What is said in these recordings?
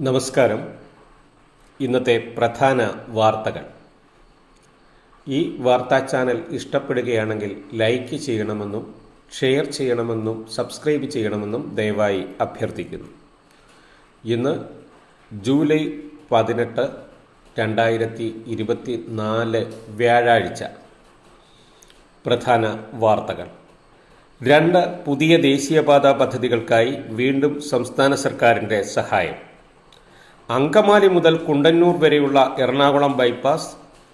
നമസ്കാരം. ഇന്നത്തെ പ്രധാന വാർത്തകൾ. ഈ വാർത്താ ചാനൽ ഇഷ്ടപ്പെടുകയാണെങ്കിൽ ലൈക്ക് ചെയ്യണമെന്നും ഷെയർ ചെയ്യണമെന്നും സബ്സ്ക്രൈബ് ചെയ്യണമെന്നും ദയവായി അഭ്യർത്ഥിക്കുന്നു. ഇന്ന് ജൂലൈ പതിനെട്ട് രണ്ടായിരത്തി ഇരുപത്തി നാല് വ്യാഴാഴ്ച. പ്രധാന വാർത്തകൾ. രണ്ട് പുതിയ ദേശീയപാത പദ്ധതികൾക്കായി വീണ്ടും സംസ്ഥാന സർക്കാരിന്റെ സഹായം. അങ്കമാലി മുതൽ കുണ്ടന്നൂർ വരെയുള്ള എറണാകുളം ബൈപ്പാസ്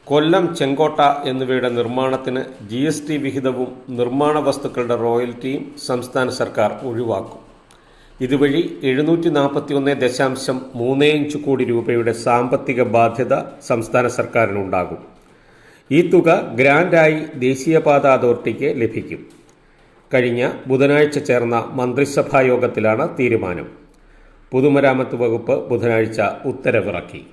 കൊല്ലം ചെങ്കോട്ട എന്നിവയുടെ നിർമ്മാണത്തിന് ജി എസ് ടി വിഹിതവും നിർമ്മാണ വസ്തുക്കളുടെ റോയൽറ്റിയും സംസ്ഥാന സർക്കാർ ഒഴിവാക്കും. ഇതുവഴി എഴുന്നൂറ്റി നാൽപ്പത്തി ഒന്ന് ദശാംശം മൂന്ന് അഞ്ച് കോടി രൂപയുടെ സാമ്പത്തിക ബാധ്യത സംസ്ഥാന സർക്കാരിനുണ്ടാകും. ഈ തുക ഗ്രാൻഡായി ദേശീയപാത അതോറിറ്റിക്ക് ലഭിക്കും. കഴിഞ്ഞ ബുധനാഴ്ച ചേർന്ന മന്ത്രിസഭാ യോഗത്തിലാണ് തീരുമാനം. പൊതുമരാമത്ത് വകുപ്പ് ബുധനാഴ്ച ഉത്തരവിറക്കി.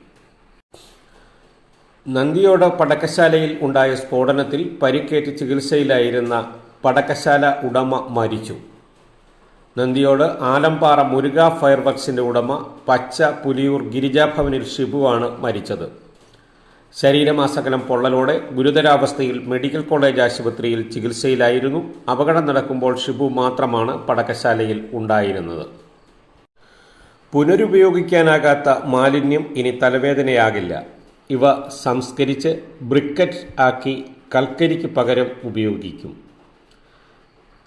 നന്ദിയോട് പടക്കശാലയിൽ ഉണ്ടായ സ്ഫോടനത്തിൽ പരിക്കേറ്റ് ചികിത്സയിലായിരുന്ന പടക്കശാല ഉടമ മരിച്ചു. നന്ദിയോട് ആലമ്പാറ മുരുക ഫയർവർക്സിന്റെ ഉടമ പച്ച പുലിയൂർ ഗിരിജാഭവനിൽ ഷിബുവാണ് മരിച്ചത്. ശരീരമാസകലം പൊള്ളലോടെ ഗുരുതരാവസ്ഥയിൽ മെഡിക്കൽ കോളേജ് ആശുപത്രിയിൽ ചികിത്സയിലായിരുന്നു. അപകടം നടക്കുമ്പോൾ ഷിബു മാത്രമാണ് പടക്കശാലയിൽ ഉണ്ടായിരുന്നത്. പുനരുപയോഗിക്കാനാകാത്ത മാലിന്യം ഇനി തലവേദനയാകില്ല. ഇവ സംസ്കരിച്ച് ബ്രിക്കറ്റ് ആക്കി കൽക്കരിക്ക് പകരം ഉപയോഗിക്കും.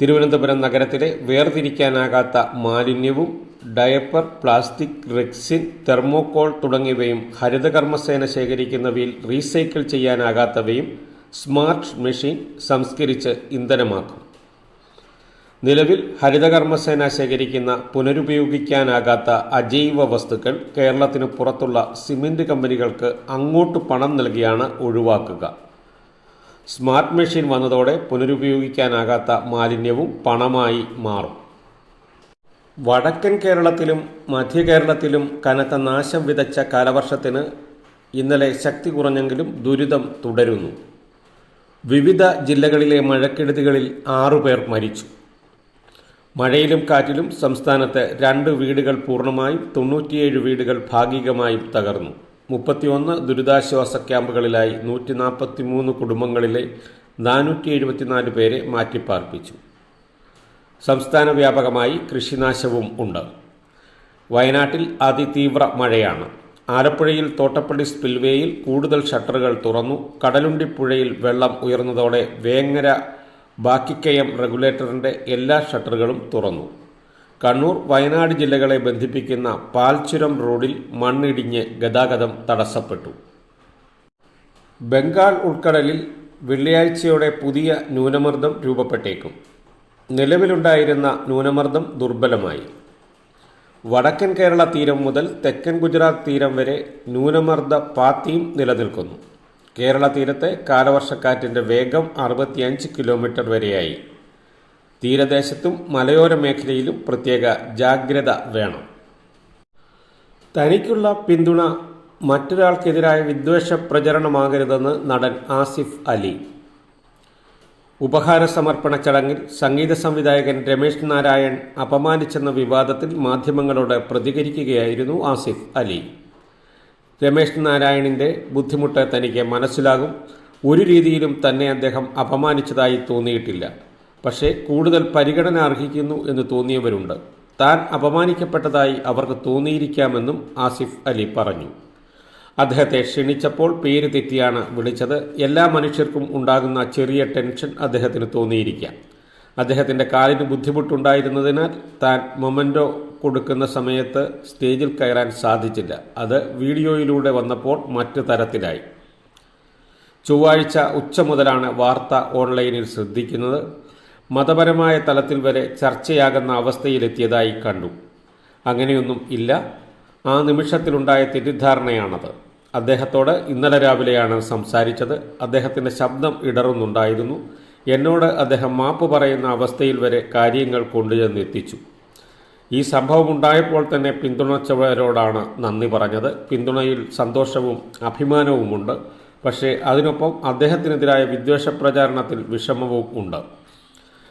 തിരുവനന്തപുരം നഗരത്തിലെ വേർതിരിക്കാനാകാത്ത മാലിന്യവും ഡയപ്പർ പ്ലാസ്റ്റിക് റെക്സിൻ തെർമോകോൾ തുടങ്ങിയവയും ഹരിതകർമ്മസേന ശേഖരിക്കുന്നവയിൽ റീസൈക്കിൾ ചെയ്യാനാകാത്തവയും സ്മാർട്ട് മെഷീൻ സംസ്കരിച്ച് ഇന്ധനമാക്കും. നിലവിൽ ഹരിതകർമ്മസേന ശേഖരിക്കുന്ന പുനരുപയോഗിക്കാനാകാത്ത അജൈവ വസ്തുക്കൾ കേരളത്തിന് പുറത്തുള്ള സിമന്റ് കമ്പനികൾക്ക് അങ്ങോട്ട് പണം നൽകിയാണ് ഒഴിവാക്കുക. സ്മാർട്ട് മെഷീൻ വന്നതോടെ പുനരുപയോഗിക്കാനാകാത്ത മാലിന്യവും പണമായി മാറും. വടക്കൻ കേരളത്തിലും മധ്യ കേരളത്തിലും കനത്ത നാശം വിതച്ച കാലവർഷത്തിന് ഇന്നലെ ശക്തി കുറഞ്ഞെങ്കിലും ദുരിതം തുടരുന്നു. വിവിധ ജില്ലകളിലെ മഴക്കെടുതികളിൽ ആറുപേർ മരിച്ചു. മഴയിലും കാറ്റിലും സംസ്ഥാനത്ത് രണ്ട് വീടുകൾ പൂർണമായും തൊണ്ണൂറ്റിയേഴ് വീടുകൾ ഭാഗികമായും തകർന്നു. മുപ്പത്തിയൊന്ന് ദുരിതാശ്വാസ ക്യാമ്പുകളിലായി നൂറ്റി നാൽപ്പത്തി മൂന്ന് കുടുംബങ്ങളിലെ നാനൂറ്റി എഴുപത്തിനാല് പേരെ മാറ്റിപ്പാർപ്പിച്ചു. സംസ്ഥാന വ്യാപകമായി കൃഷിനാശവും ഉണ്ട്. വയനാട്ടിൽ അതിതീവ്ര മഴയാണ്. ആലപ്പുഴയിൽ തോട്ടപ്പള്ളി സ്പിൽവേയിൽ കൂടുതൽ ഷട്ടറുകൾ തുറന്നു. കടലുണ്ടിപ്പുഴയിൽ വെള്ളം ഉയർന്നതോടെ വേങ്ങര ബാക്കിക്കയം റെഗുലേറ്ററിന്റെ എല്ലാ ഷട്ടറുകളും തുറന്നു. കണ്ണൂർ വയനാട് ജില്ലകളെ ബന്ധിപ്പിക്കുന്ന പാൽച്ചുരം റോഡിൽ മണ്ണിടിഞ്ഞ് ഗതാഗതം തടസ്സപ്പെട്ടു. ബംഗാൾ ഉൾക്കടലിൽ വെള്ളിയാഴ്ചയോടെ പുതിയ ന്യൂനമർദ്ദം രൂപപ്പെട്ടേക്കും. നിലവിലുണ്ടായിരുന്ന ന്യൂനമർദ്ദം ദുർബലമായി. വടക്കൻ കേരള തീരം മുതൽ തെക്കൻ ഗുജറാത്ത് തീരം വരെ ന്യൂനമർദ്ദ പാത്തിയും നിലനിൽക്കുന്നു. കേരള തീരത്തെ കാലവർഷക്കാറ്റിന്റെ വേഗം അറുപത്തിയഞ്ച് കിലോമീറ്റർ വരെയായി. തീരദേശത്തും മലയോര മേഖലയിലും പ്രത്യേക ജാഗ്രത വേണം. തനിക്കുള്ള പിന്തുണ മറ്റൊരാൾക്കെതിരായ വിദ്വേഷ പ്രചരണമാകരുതെന്ന് നടൻ ആസിഫ് അലി. ഉപഹാര സമർപ്പണ ചടങ്ങിൽ സംഗീത സംവിധായകൻ രമേശ് നാരായൺ അപമാനിച്ചെന്ന വിവാദത്തിൽ മാധ്യമങ്ങളോട് പ്രതികരിക്കുകയായിരുന്നു ആസിഫ് അലി. രമേശ് നാരായണിന്റെ ബുദ്ധിമുട്ട് തനിക്ക് മനസ്സിലാകും. ഒരു രീതിയിലും തന്നെ അദ്ദേഹം അപമാനിച്ചതായി തോന്നിയിട്ടില്ല. പക്ഷേ കൂടുതൽ പരിഗണന അർഹിക്കുന്നു എന്ന് തോന്നിയവരുണ്ട്. താൻ അപമാനിക്കപ്പെട്ടതായി അവർക്ക് തോന്നിയിരിക്കാമെന്നും ആസിഫ് അലി പറഞ്ഞു. അദ്ദേഹത്തെ ക്ഷണിച്ചപ്പോൾ പേര് തെറ്റിയാണ് വിളിച്ചത്. എല്ലാ മനുഷ്യർക്കും ഉണ്ടാകുന്ന ചെറിയ ടെൻഷൻ അദ്ദേഹത്തിന് തോന്നിയിരിക്കാം. അദ്ദേഹത്തിന്റെ കാലിന് ബുദ്ധിമുട്ടുണ്ടായിരുന്നതിനാൽ താൻ മൊമെന്റോ കൊടുക്കുന്ന സമയത്ത് സ്റ്റേജിൽ കയറാൻ സാധിച്ചില്ല. അത് വീഡിയോയിലൂടെ വന്നപ്പോൾ മറ്റു തരത്തിലായി. ചൊവ്വാഴ്ച ഉച്ച മുതലാണ് വാർത്ത ഓൺലൈനിൽ ശ്രദ്ധിക്കുന്നത്. മതപരമായ തലത്തിൽ വരെ ചർച്ചയാകുന്ന അവസ്ഥയിലെത്തിയതായി കണ്ടു. അങ്ങനെയൊന്നും ഇല്ല. ആ നിമിഷത്തിലുണ്ടായ തെറ്റിദ്ധാരണയാണത്. അദ്ദേഹത്തോട് ഇന്നലെ രാവിലെയാണ് സംസാരിച്ചത്. അദ്ദേഹത്തിന്റെ ശബ്ദം ഇടറുന്നുണ്ടായിരുന്നു. എന്നോട് അദ്ദേഹം മാപ്പ് പറയുന്ന അവസ്ഥയിൽ വരെ കാര്യങ്ങൾ കൊണ്ടുചെന്നെത്തിച്ചു. ഈ സംഭവം ഉണ്ടായപ്പോൾ തന്നെ പിന്തുണച്ചവരോടാണ് നന്ദി പറഞ്ഞത്. പിന്തുണയിൽ സന്തോഷവും അഭിമാനവുമുണ്ട്. പക്ഷേ അതിനൊപ്പം അദ്ദേഹത്തിനെതിരായ വിദ്വേഷ പ്രചാരണത്തിൽ വിഷമവും ഉണ്ട്.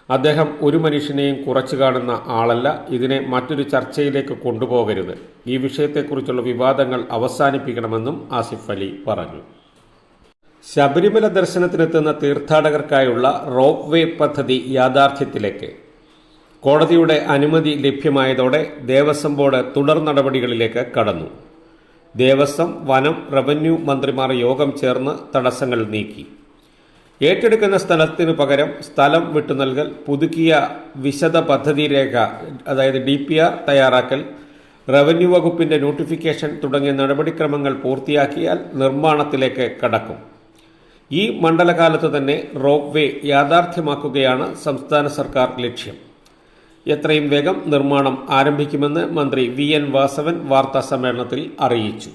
അദ്ദേഹം ഒരു മനുഷ്യനെയും കുറച്ചു കാണുന്ന ആളല്ല. ഇതിനെ മറ്റൊരു ചർച്ചയിലേക്ക് കൊണ്ടുപോകരുത്. ഈ വിഷയത്തെക്കുറിച്ചുള്ള വിവാദങ്ങൾ അവസാനിപ്പിക്കണമെന്നും ആസിഫ് അലി പറഞ്ഞു. ശബരിമല ദർശനത്തിനെത്തുന്ന തീർത്ഥാടകർക്കായുള്ള റോപ്പ് വേ പദ്ധതി യാഥാർത്ഥ്യത്തിലേക്ക്. കോടതിയുടെ അനുമതി ലഭ്യമായതോടെ ദേവസ്വം ബോർഡ് തുടർ നടപടികളിലേക്ക് കടന്നു. ദേവസ്വം വനം റവന്യൂ മന്ത്രിമാർ യോഗം ചേർന്ന് തടസ്സങ്ങൾ നീക്കി. ഏറ്റെടുക്കുന്ന സ്ഥലത്തിനു പകരം സ്ഥലം വിട്ടുനൽകൽ പുതുക്കിയ വിശദ പദ്ധതി രേഖ അതായത് ഡി പി ആർ തയ്യാറാക്കൽ റവന്യൂ വകുപ്പിന്റെ നോട്ടിഫിക്കേഷൻ തുടങ്ങിയ നടപടിക്രമങ്ങൾ പൂർത്തിയാക്കിയാൽ നിർമ്മാണത്തിലേക്ക് കടക്കും. ഈ മണ്ഡലകാലത്ത് തന്നെ റോപ്പ് വേ യാഥാർത്ഥ്യമാക്കുകയാണ് സംസ്ഥാന സർക്കാർ ലക്ഷ്യം. എത്രയും വേഗം നിർമ്മാണം ആരംഭിക്കുമെന്ന് മന്ത്രി വി എൻ വാസവൻ വാർത്താ സമ്മേളനത്തിൽ അറിയിച്ചു.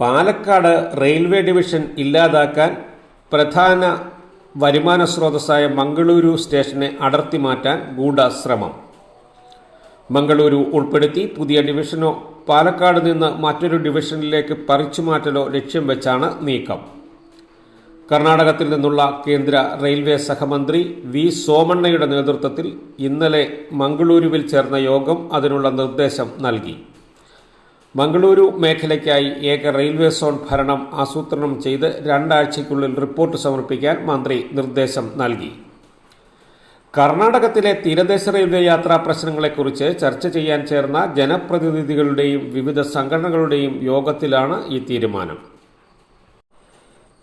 പാലക്കാട് റെയിൽവേ ഡിവിഷൻ ഇല്ലാതാക്കാൻ പ്രധാന വരുമാന സ്രോതസ്സായ മംഗളൂരു സ്റ്റേഷനെ അടർത്തി മാറ്റാൻ ഗൂഢശ്രമം മംഗളൂരു ഉൾപ്പെടുത്തി പുതിയ ഡിവിഷനോ പാലക്കാട് നിന്ന് മറ്റൊരു ഡിവിഷനിലേക്ക് പറിച്ചുമാറ്റലോ ലക്ഷ്യം വെച്ചാണ് നീക്കം. കർണാടകത്തിൽ നിന്നുള്ള കേന്ദ്ര റെയിൽവേ സഹമന്ത്രി വി സോമണ്ണയുടെ നേതൃത്വത്തിൽ ഇന്നലെ മംഗളൂരുവിൽ ചേർന്ന യോഗം അതിനുള്ള നിർദ്ദേശം നൽകി. മംഗളൂരു മേഖലയ്ക്കായി ഏക റെയിൽവേ സോൺ ഭരണം ആസൂത്രണം ചെയ്ത് രണ്ടാഴ്ചയ്ക്കുള്ളിൽ റിപ്പോർട്ട് സമർപ്പിക്കാൻ മന്ത്രി നിർദ്ദേശം നൽകി. കർണാടകത്തിലെ തീരദേശ റെയിൽവേ യാത്രാ പ്രശ്നങ്ങളെക്കുറിച്ച് ചർച്ച ചെയ്യാൻ ചേർന്ന ജനപ്രതിനിധികളുടെയും വിവിധ സംഘടനകളുടെയും യോഗത്തിലാണ് ഈ തീരുമാനം.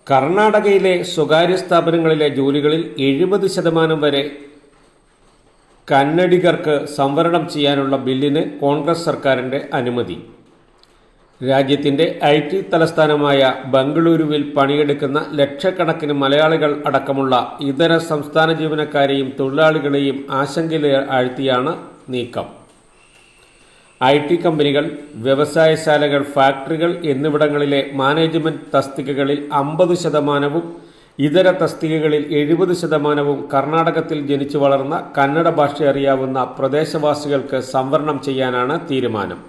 കർണാടകയിലെ സ്വകാര്യ സ്ഥാപനങ്ങളിലെ ജോലികളിൽ എഴുപത് ശതമാനം വരെ കന്നഡികർക്ക് സംവരണം ചെയ്യാനുള്ള ബില്ലിന് കോൺഗ്രസ് സർക്കാരിന്റെ അനുമതി. രാജ്യത്തിന്റെ ഐ ടി തലസ്ഥാനമായ ബംഗളൂരുവിൽ പണിയെടുക്കുന്ന ലക്ഷക്കണക്കിന് മലയാളികൾ അടക്കമുള്ള ഇതര സംസ്ഥാന ജീവനക്കാരെയും തൊഴിലാളികളെയും ആശങ്കയിൽ ആഴ്ത്തിയാണ് നീക്കം. ഐ ടി കമ്പനികൾ വ്യവസായശാലകൾ ഫാക്ടറികൾ എന്നിവിടങ്ങളിലെ മാനേജ്മെന്റ് തസ്തികകളിൽ അമ്പത് ശതമാനവും ഇതര തസ്തികകളിൽ എഴുപത് ശതമാനവും കർണാടകത്തിൽ ജനിച്ചു വളർന്ന കന്നഡ ഭാഷ അറിയാവുന്ന പ്രദേശവാസികൾക്ക് സംവരണം ചെയ്യാനാണ് തീരുമാനം.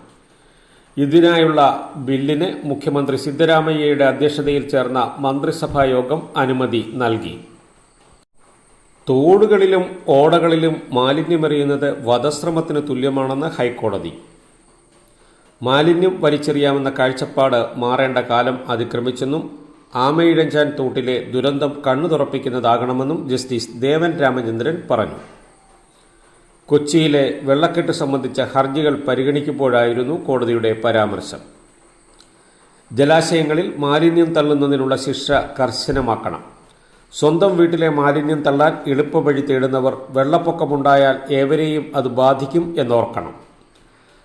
ഇതിനായുള്ള ബില്ലിന് മുഖ്യമന്ത്രി സിദ്ധരാമയ്യയുടെ അധ്യക്ഷതയിൽ ചേർന്ന മന്ത്രിസഭാ യോഗം അനുമതി നൽകി. തോടുകളിലും ഓടകളിലും മാലിന്യമെറിയുന്നത് വധശ്രമത്തിന് തുല്യമാണെന്ന് ഹൈക്കോടതി. മാലിന്യം വലിച്ചെറിയാമെന്ന കാഴ്ചപ്പാട് മാറേണ്ട കാലം അതിക്രമിച്ചെന്നും ആമയിഴഞ്ചാൻ തോട്ടിലെ ദുരന്തം കണ്ണു തുറപ്പിക്കുന്നതാകണമെന്നും ജസ്റ്റിസ് ദേവൻ രാമചന്ദ്രൻ പറഞ്ഞു. കൊച്ചിയിലെ വെള്ളക്കെട്ട് സംബന്ധിച്ച ഹർജികൾ പരിഗണിക്കുമ്പോഴായിരുന്നു കോടതിയുടെ പരാമർശം. ജലാശയങ്ങളിൽ മാലിന്യം തള്ളുന്നതിനുള്ള ശിക്ഷ കർശനമാക്കണം. സ്വന്തം വീട്ടിലെ മാലിന്യം തള്ളാൻ എളുപ്പവഴി തേടുന്നവർ വെള്ളപ്പൊക്കമുണ്ടായാൽ ഏവരെയും അത് ബാധിക്കും എന്നോർക്കണം.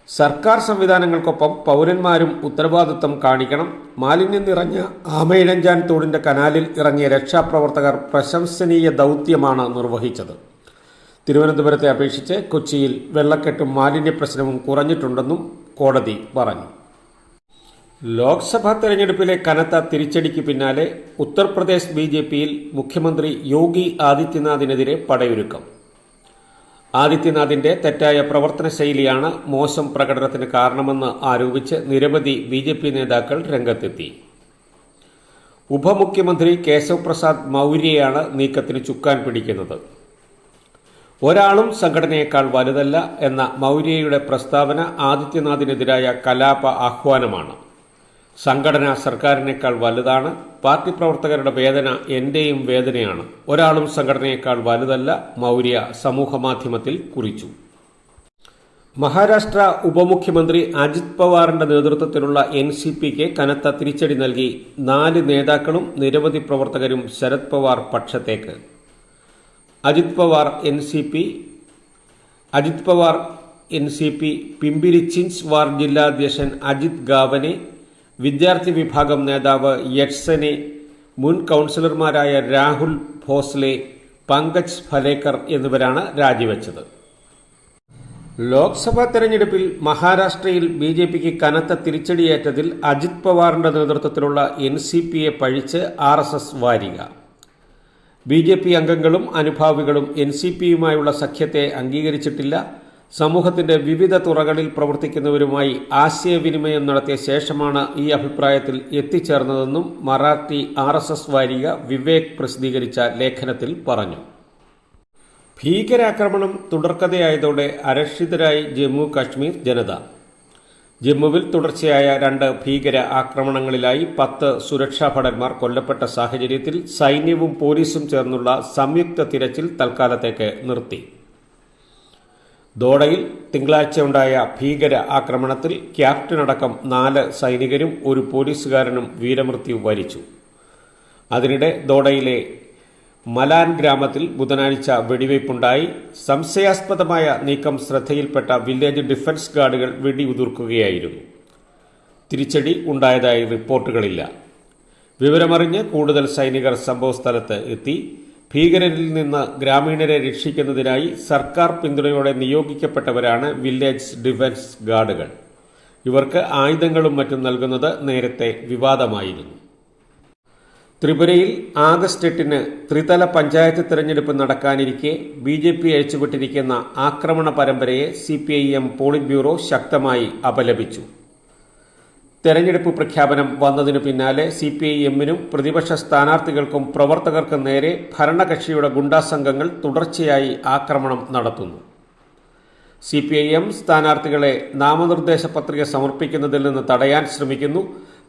സർക്കാർ സംവിധാനങ്ങൾക്കൊപ്പം പൗരന്മാരും ഉത്തരവാദിത്തം കാണിക്കണം. മാലിന്യം നിറഞ്ഞ ആമയിഴഞ്ചാൻ തോടിന്റെ കനാലിൽ ഇറങ്ങിയ രക്ഷാപ്രവർത്തകർ പ്രശംസനീയ ദൗത്യമാണ് നിർവഹിച്ചത്. തിരുവനന്തപുരത്തെ അപേക്ഷിച്ച് കൊച്ചിയിൽ വെള്ളക്കെട്ടും മാലിന്യ പ്രശ്നവും കുറഞ്ഞിട്ടുണ്ടെന്നും കോടതി പറഞ്ഞു. ലോക്സഭാ തെരഞ്ഞെടുപ്പിലെ കനത്ത തിരിച്ചടിക്ക് പിന്നാലെ ഉത്തർപ്രദേശ് ബി ജെ പിയിൽ മുഖ്യമന്ത്രി യോഗി ആദിത്യനാഥിനെതിരെ പടയൊരുക്കം. ആദിത്യനാഥിന്റെ തെറ്റായ പ്രവർത്തന ശൈലിയാണ് മോശം പ്രകടനത്തിന് കാരണമെന്ന് ആരോപിച്ച് നിരവധി ബി ജെ പി നേതാക്കൾ രംഗത്തെത്തി. ഉപമുഖ്യമന്ത്രി കേശവ് പ്രസാദ് മൗര്യയാണ് നീക്കത്തിന് ചുക്കാൻ പിടിക്കുന്നത്. ഒരാളും സംഘടനയേക്കാൾ വലുതല്ല എന്ന മൗര്യയുടെ പ്രസ്താവന ആദിത്യനാഥിനെതിരായ കലാപ ആഹ്വാനമാണ്. സംഘടന സർക്കാരിനേക്കാൾ വലുതാണ്. പാർട്ടി പ്രവർത്തകരുടെ വേദന എന്റെയും വേദനയാണ്. ഒരാളും സംഘടനയേക്കാൾ വലുതല്ല മൗര്യ സമൂഹമാധ്യമത്തിൽ കുറിച്ചു. മഹാരാഷ്ട്ര ഉപമുഖ്യമന്ത്രി അജിത് പവാറിന്റെ നേതൃത്വത്തിലുള്ള എൻ സി പിക്ക് കനത്ത തിരിച്ചടി നൽകി. നാല് നേതാക്കളും നിരവധി പ്രവർത്തകരും Sharad Pawar പക്ഷത്തേക്ക്. Ajit Pawar N C P Ajit Pawar N C P Pimpri Chinchwad ജില്ലാധ്യക്ഷൻ Ajit Gavane വിദ്യാർത്ഥി വിഭാഗം നേതാവ് യക്ഷനെ മുൻ കൗൺസിലർമാരായ രാഹുൽ ഭോസ്ലെ പങ്കജ് ഫലേക്കർ എന്നിവരാണ് രാജിവെച്ചത്. ലോക്സഭാ തെരഞ്ഞെടുപ്പിൽ മഹാരാഷ്ട്രയിൽ ബി ജെ പിക്ക് കനത്ത തിരിച്ചടിയേറ്റതിൽ അജിത് പവാറിന്റെ നേതൃത്വത്തിലുള്ള എൻ സി പിയെ പഴിച്ച് ആർ എസ് എസ് വാരിക. ബി ജെ പി അംഗങ്ങളും അനുഭാവികളും എൻ സി പിയുമായുള്ള സഖ്യത്തെ അംഗീകരിച്ചിട്ടില്ല. സമൂഹത്തിന്റെ വിവിധ തുറകളിൽ പ്രവർത്തിക്കുന്നവരുമായി ആശയവിനിമയം നടത്തിയ ശേഷമാണ് ഈ അഭിപ്രായത്തിൽ എത്തിച്ചേർന്നതെന്നും മറാത്തി ആർ എസ് എസ് വാരിക വിവേക് പ്രസിദ്ധീകരിച്ച ലേഖനത്തിൽ പറഞ്ഞു. ഭീകരാക്രമണം തുടർക്കഥയായതോടെ അരക്ഷിതരായി ജമ്മു കാശ്മീർ ജനത. ജമ്മുവിൽ തുടർച്ചയായ രണ്ട് ഭീകര ആക്രമണങ്ങളിലായി പത്ത് സുരക്ഷാ ഭടന്മാർ കൊല്ലപ്പെട്ട സാഹചര്യത്തിൽ സൈന്യവും പോലീസും ചേർന്നുള്ള സംയുക്ത തിരച്ചിൽ തൽക്കാലത്തേക്ക് നിർത്തി. ദോഡയിൽ തിങ്കളാഴ്ചയുണ്ടായ ഭീകര ആക്രമണത്തിൽ ക്യാപ്റ്റനടക്കം നാല് സൈനികരും ഒരു പോലീസുകാരനും വീരമൃത്യു വരിച്ചു. അതിനിടെ ദോഡയിലെ മലാൻ ഗ്രാമത്തിൽ ബുധനാഴ്ച വെടിവയ്പുണ്ടായി. സംശയാസ്പദമായ നീക്കം ശ്രദ്ധയിൽപ്പെട്ട വില്ലേജ് ഡിഫൻസ് ഗാർഡുകൾ വെടിയുതിർക്കുകയായിരുന്നു. തിരിച്ചടി ഉണ്ടായതായി റിപ്പോർട്ടുകളില്ല. വിവരമറിഞ്ഞ് കൂടുതൽ സൈനികർ സംഭവസ്ഥലത്ത് എത്തി. ഭീകരരിൽ നിന്ന് ഗ്രാമീണരെ രക്ഷിക്കുന്നതിനായി സർക്കാർ പിന്തുണയോടെ നിയോഗിക്കപ്പെട്ടവരാണ് വില്ലേജ് ഡിഫൻസ് ഗാർഡുകൾ. ഇവർക്ക് ആയുധങ്ങളും മറ്റും നൽകുന്നത് നേരത്തെ വിവാദമായിരുന്നു. ത്രിപുരയിൽ ആഗസ്റ്റ് എട്ടിന് ത്രിതല പഞ്ചായത്ത് തിരഞ്ഞെടുപ്പ് നടക്കാനിരിക്കെ ബി ജെ പി അയച്ചുവിട്ടിരിക്കുന്ന ആക്രമണ പരമ്പരയെ C P I M politburo ശക്തമായി അപലപിച്ചു. തെരഞ്ഞെടുപ്പ് പ്രഖ്യാപനം വന്നതിനു പിന്നാലെ സി പി ഐ എമ്മിനും പ്രതിപക്ഷ സ്ഥാനാർത്ഥികൾക്കും പ്രവർത്തകർക്കും നേരെ ഭരണകക്ഷിയുടെ ഗുണ്ടാസംഘങ്ങൾ തുടർച്ചയായി ആക്രമണം നടത്തുന്നു. സി പി ഐ എം സ്ഥാനാർത്ഥികളെ നാമനിർദ്ദേശ പത്രിക സമർപ്പിക്കുന്നതിൽ നിന്ന് തടയാൻ ശ്രമിക്കുന്നു.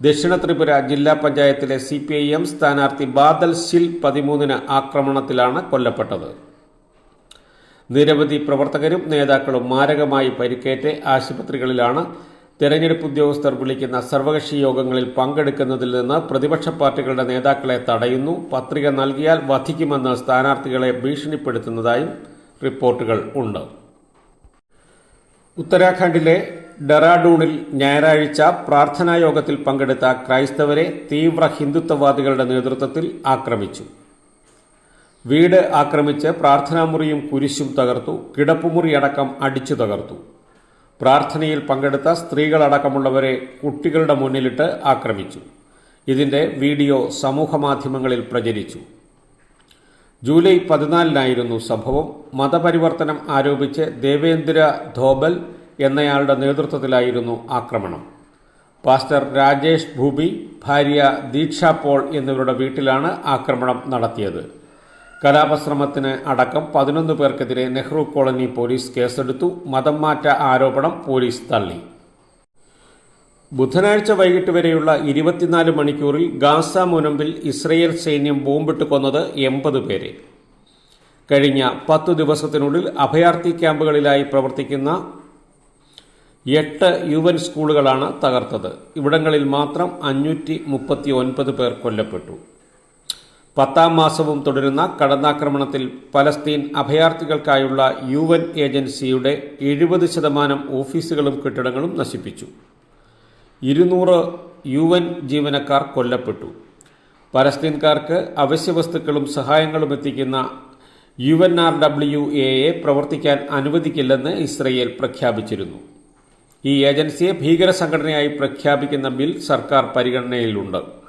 ദക്ഷിണ ത്രിപുര ജില്ലാ പഞ്ചായത്തിലെ സി പി ഐ എം സ്ഥാനാർത്ഥി ബാദൽ ശിൽ പതിമൂന്നിന് ആക്രമണത്തിലാണ് കൊല്ലപ്പെട്ടത്. നിരവധി പ്രവർത്തകരും നേതാക്കളും മാരകമായി പരിക്കേറ്റ് ആശുപത്രികളിലാണ് തെരഞ്ഞെടുപ്പ് ഉദ്യോഗസ്ഥർ വിളിക്കുന്ന സർവകക്ഷി യോഗങ്ങളിൽ പങ്കെടുക്കുന്നതിൽ നിന്ന് പ്രതിപക്ഷ പാർട്ടികളുടെ നേതാക്കളെ തടയുന്നു. പത്രിക നൽകിയാൽ വധിക്കുമെന്ന് സ്ഥാനാർത്ഥികളെ ഭീഷണിപ്പെടുത്തുന്നതായും റിപ്പോർട്ടുകൾ ഉണ്ട്. ഉത്തരാഖണ്ഡിലെ ഡെറാഡൂണിൽ ഞായറാഴ്ച പ്രാർത്ഥനാ യോഗത്തിൽ പങ്കെടുത്ത ക്രൈസ്തവരെ തീവ്ര ഹിന്ദുത്വവാദികളുടെ നേതൃത്വത്തിൽ ആക്രമിച്ചു. വീട് ആക്രമിച്ച് പ്രാർത്ഥനാമുറിയും കുരിശും തകർത്തു. കിടപ്പുമുറിയടക്കം അടിച്ചു തകർത്തു. പ്രാർത്ഥനയിൽ പങ്കെടുത്ത സ്ത്രീകളടക്കമുള്ളവരെ കുട്ടികളുടെ മുന്നിലിട്ട് ആക്രമിച്ചു. ഇതിന്റെ വീഡിയോ സമൂഹമാധ്യമങ്ങളിൽ പ്രചരിച്ചു. ജൂലൈ പതിനാലിനായിരുന്നു സംഭവം. മതപരിവർത്തനം ആരോപിച്ച് ദേവേന്ദ്ര ധോബൽ എന്നയാളുടെ നേതൃത്വത്തിലായിരുന്നു ആക്രമണം. പാസ്റ്റർ രാജേഷ് ഭൂബി ഭാര്യ ദീക്ഷ പോൾ എന്നിവരുടെ വീട്ടിലാണ് ആക്രമണം നടത്തിയത്. കലാപശ്രമത്തിന് അടക്കം പതിനൊന്ന് പേർക്കെതിരെ നെഹ്റു കോളനി പോലീസ് കേസെടുത്തു. മതം മാറ്റ ആരോപണം പോലീസ് തള്ളി. ബുധനാഴ്ച വൈകിട്ട് വരെയുള്ള ഇരുപത്തിനാല് മണിക്കൂറിൽ ഗാസ മുനമ്പിൽ ഇസ്രയേൽ സൈന്യം ബോംബിട്ട് കൊന്നത് എൺപത് പേരെ. കഴിഞ്ഞ പത്തു ദിവസത്തിനുള്ളിൽ അഭയാർത്ഥി ക്യാമ്പുകളിലായി പ്രവർത്തിക്കുന്ന എട്ട് യു എൻ സ്കൂളുകളാണ് തകർത്തത്. ഇവിടങ്ങളിൽ മാത്രം അഞ്ഞൂറ്റി മുപ്പത്തി ഒൻപത് പേർ കൊല്ലപ്പെട്ടു. പത്താം മാസവും തുടരുന്ന കടന്നാക്രമണത്തിൽ പലസ്തീൻ അഭയാർത്ഥികൾക്കായുള്ള യു എൻ ഏജൻസിയുടെ എഴുപത് ശതമാനം ഓഫീസുകളും കെട്ടിടങ്ങളും നശിപ്പിച്ചു. ഇരുന്നൂറ് യു എൻ ജീവനക്കാർ കൊല്ലപ്പെട്ടു. പലസ്തീൻകാർക്ക് അവശ്യവസ്തുക്കളും സഹായങ്ങളും എത്തിക്കുന്ന യു എൻ ആർ ഡബ്ല്യു എയെ പ്രവർത്തിക്കാൻ അനുവദിക്കില്ലെന്ന് ഇസ്രയേൽ പ്രഖ്യാപിച്ചിരുന്നു. ഈ ഏജൻസിയെ ഭീകര സംഘടനയായി പ്രഖ്യാപിക്കുന്ന ബിൽ സർക്കാർ പരിഗണനയിലുണ്ട്.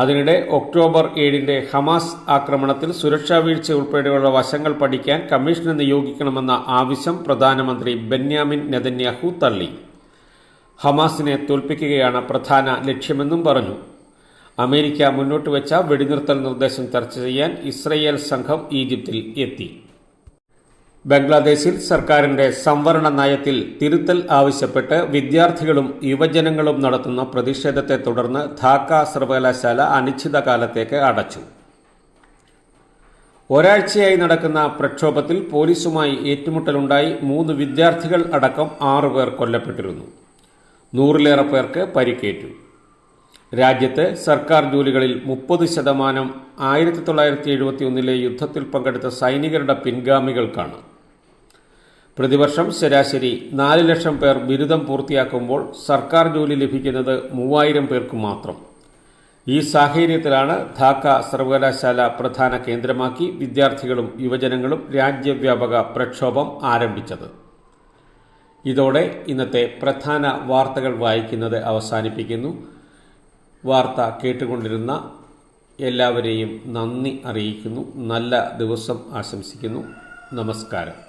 അതിനിടെ ഒക്ടോബർ ഏഴിന്റെ ഹമാസ് ആക്രമണത്തിൽ സുരക്ഷാ വീഴ്ച ഉൾപ്പെടെയുള്ള വശങ്ങൾ പഠിക്കാൻ കമ്മീഷനെ നിയോഗിക്കണമെന്ന ആവശ്യം പ്രധാനമന്ത്രി ബെന്യാമിൻ നെതന്യാഹു തള്ളി. ഹമാസിനെ തോൽപ്പിക്കുകയാണ് പ്രധാന ലക്ഷ്യമെന്നും പറഞ്ഞു. അമേരിക്ക മുന്നോട്ട് വെച്ച വെടിനിർത്തൽ നിർദ്ദേശം ചർച്ച ചെയ്യാൻ ഇസ്രയേൽ സംഘം ഈജിപ്തിൽ എത്തി. ബംഗ്ലാദേശിൽ സർക്കാരിന്റെ സംവരണ നയത്തിൽ തിരുത്തൽ ആവശ്യപ്പെട്ട് വിദ്യാർത്ഥികളും യുവജനങ്ങളും നടത്തുന്ന പ്രതിഷേധത്തെ തുടർന്ന് ധാക്ക സർവകലാശാല അനിശ്ചിതകാലത്തേക്ക് അടച്ചു. ഒരാഴ്ചയായി നടക്കുന്ന പ്രക്ഷോഭത്തിൽ പോലീസുമായി ഏറ്റുമുട്ടലുണ്ടായി മൂന്ന് വിദ്യാർത്ഥികൾ അടക്കം ആറുപേർ കൊല്ലപ്പെട്ടിരുന്നു. നൂറിലേറെ പേർക്ക് പരിക്കേറ്റു. രാജ്യത്ത് സർക്കാർ ജോലികളിൽ മുപ്പത് ശതമാനം ആയിരത്തി തൊള്ളായിരത്തി എഴുപത്തി ഒന്നിലെ യുദ്ധത്തിൽ പങ്കെടുത്ത സൈനികരുടെ പിൻഗാമികൾക്കാണ്. പ്രതിവർഷം ശരാശരി നാല് ലക്ഷം പേർ ബിരുദം പൂർത്തിയാക്കുമ്പോൾ സർക്കാർ ജോലി ലഭിക്കുന്നത് മൂവായിരം പേർക്ക് മാത്രം. ഈ സാഹചര്യത്തിലാണ് ധാക്ക സർവകലാശാല പ്രധാന കേന്ദ്രമാക്കി വിദ്യാർത്ഥികളും യുവജനങ്ങളും രാജ്യവ്യാപക പ്രക്ഷോഭം ആരംഭിച്ചത്. ഇതോടെ ഇന്നത്തെ പ്രധാന വാർത്തകൾ വായിക്കുന്നത് അവസാനിപ്പിക്കുന്നു. വാർത്ത കേട്ടുകൊണ്ടിരുന്ന എല്ലാവരെയും നന്ദി അറിയിക്കുന്നു. നല്ല ദിവസം ആശംസിക്കുന്നു. നമസ്കാരം.